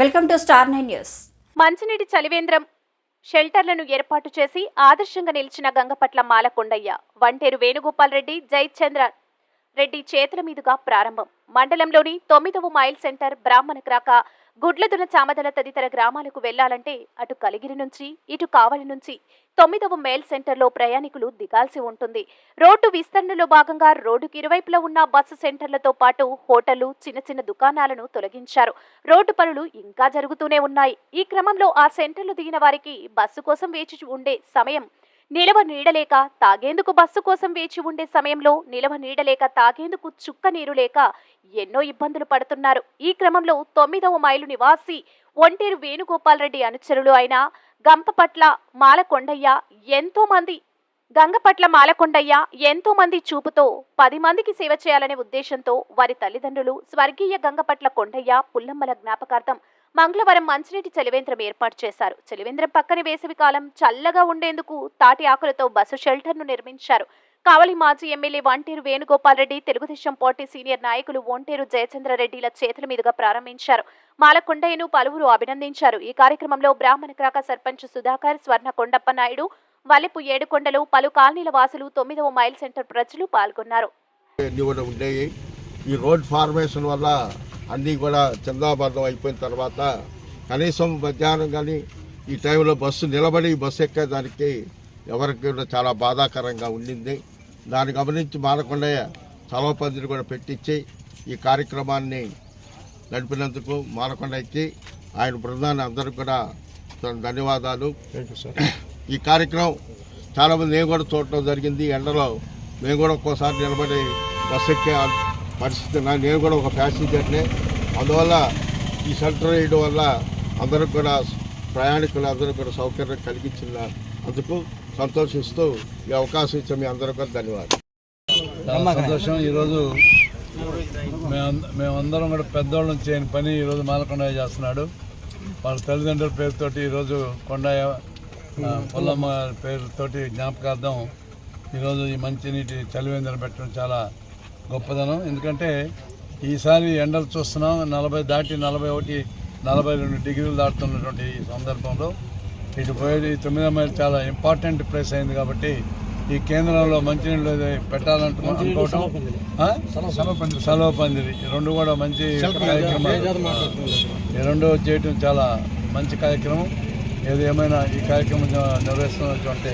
Welcome to star nine news. మంచినీటి చలివేంద్రం షెల్టర్లను ఏర్పాటు చేసి ఆదర్శంగా నిలిచిన గంగపట్ల మాలకొండయ్య వంటేరు వేణుగోపాల్ రెడ్డి జయచంద్ర రెడ్డి చేతుల మీదుగా ప్రారంభం. మండలంలోని తొమ్మిదవ మైల్ సెంటర్ బ్రాహ్మణ క్రాక గుడ్లదున చామదల తదితర గ్రామాలకు వెళ్ళాలంటే అటు కలిగిరి నుంచి ఇటు కావలి నుంచి తొమ్మిదవ మైల్ సెంటర్లో ప్రయాణికులు దిగాల్సి ఉంటుంది. రోడ్డు విస్తరణలో భాగంగా రోడ్డుకి ఇరువైపులా ఉన్న బస్సు సెంటర్లతో పాటు హోటళ్ళు చిన్న చిన్న దుకాణాలను తొలగించారు. రోడ్డు పనులు ఇంకా జరుగుతూనే ఉన్నాయి. ఈ క్రమంలో ఆ సెంటర్లు దిగిన వారికి బస్సు కోసం వేచి ఉండే సమయం నిలవ నీడలేక తాగేందుకు బస్సు కోసం వేచి ఉండే సమయంలో నిలవ నీడలేక తాగేందుకు చుక్క నీరు లేక ఎన్నో ఇబ్బందులు పడుతున్నారు. ఈ క్రమంలో తొమ్మిదవ మైలు నివాసి ఒంటేరు వేణుగోపాల్ రెడ్డి అనుచరులు అయిన గంపపట్ల మాలకొండయ్య ఎంతో మంది గంగపట్ల మాలకొండయ్య ఎంతో మంది చూపుతో పది మందికి సేవ చేయాలనే ఉద్దేశంతో వారి తల్లిదండ్రులు స్వర్గీయ గంగపట్ల కొండయ్య పుల్లమ్మల జ్ఞాపకార్థం మంగళవారం మంచినీటి చలివేంద్రం ఏర్పాటు చేశారు. చలివేంద్రం పక్కన వేసవి కాలం చల్లగా ఉండేందుకు తాటి ఆకులతో బస్సు షెల్టర్ను నిర్మించారు. కావలి మాజీ MLA Vanteru Venugopal Reddy Telugu Desam party senior నాయకులు ఒంటేరు జయచంద్రారెడ్డిల చేతుల మీదుగా ప్రారంభించారు. మాలకొండయ్యను పలువురు అభినందించారు. ఈ కార్యక్రమంలో బ్రాహ్మణ క్రాక సర్పంచ్ సుధాకర్ స్వర్ణ కొండప్ప నాయుడు వలెపు ఏడుకొండలు పలు కాలనీల వాసులు తొమ్మిదవ మైల్ సెంటర్ ప్రజలు పాల్గొన్నారు. అన్నీ కూడా ఉండేవి ఈ రోడ్ ఫార్మేషన్ వల్ల అన్నీ కూడా చందాబద్ధం అయిపోయిన తర్వాత కనీసం మధ్యాహ్నం కానీ ఈ టైంలో బస్సు నిలబడి బస్సు ఎక్కేదానికి ఎవరికి కూడా చాలా బాధాకరంగా ఉండింది. దాన్ని గమనించి మానకొండయ్య చలవ పందిని కూడా పెట్టించి ఈ కార్యక్రమాన్ని నడిపినందుకు మానకొండయ్యకి ఆయన బృందాన్ని అందరికీ కూడా ధన్యవాదాలు. ఈ కార్యక్రమం చాలామంది నేను కూడా చూడటం జరిగింది. ఎండలో మేము కూడా ఒక్కోసారి నిలబడి బస్సు ఎక్కే పరిస్థితి నా నేను కూడా ఒక ప్యాసింజర్నే అందువల్ల ఈ సెంటర్ వేయడం వల్ల అందరికి కూడా ప్రయాణికులు అందరూ కూడా సౌకర్యం కలిగించిన అందుకు సంతోషిస్తూ ఈ అవకాశం ఇచ్చిన మీ అందరూ కూడా ధన్యవాదాలు. చాలా సంతోషం. ఈరోజు మేమందరం కూడా పెద్దోళ్ళం చేయని పని ఈరోజు మాలకొండయ్య చేస్తున్నాడు. వాళ్ళ తల్లిదండ్రుల పేరుతోటి ఈరోజు కొండయ్య పుల్లమ్మ పేరుతోటి జ్ఞాపకార్థం ఈరోజు ఈ మంచినీటి చలివేంద్రం పెట్టడం చాలా గొప్పదనం. ఎందుకంటే ఈసారి ఎండలు చూస్తున్నాం నలభై దాటి నలభై ఒకటి నలభై రెండు డిగ్రీలు దాటుతున్నటువంటి ఈ సందర్భంలో ఇటు పోయేది తొమ్మిదో మైలు చాలా ఇంపార్టెంట్ ప్లేస్ అయింది కాబట్టి ఈ కేంద్రంలో మంచినీళ్ళు పెట్టాలంటు అనుకోవటం? సెలవు పందిరి. రెండు కూడా మంచి కార్యక్రమాలు. ఈ రెండు చేయటం చాలా మంచి కార్యక్రమం. ఏది ఏమైనా ఈ కార్యక్రమం నిర్వహిస్తున్నటువంటి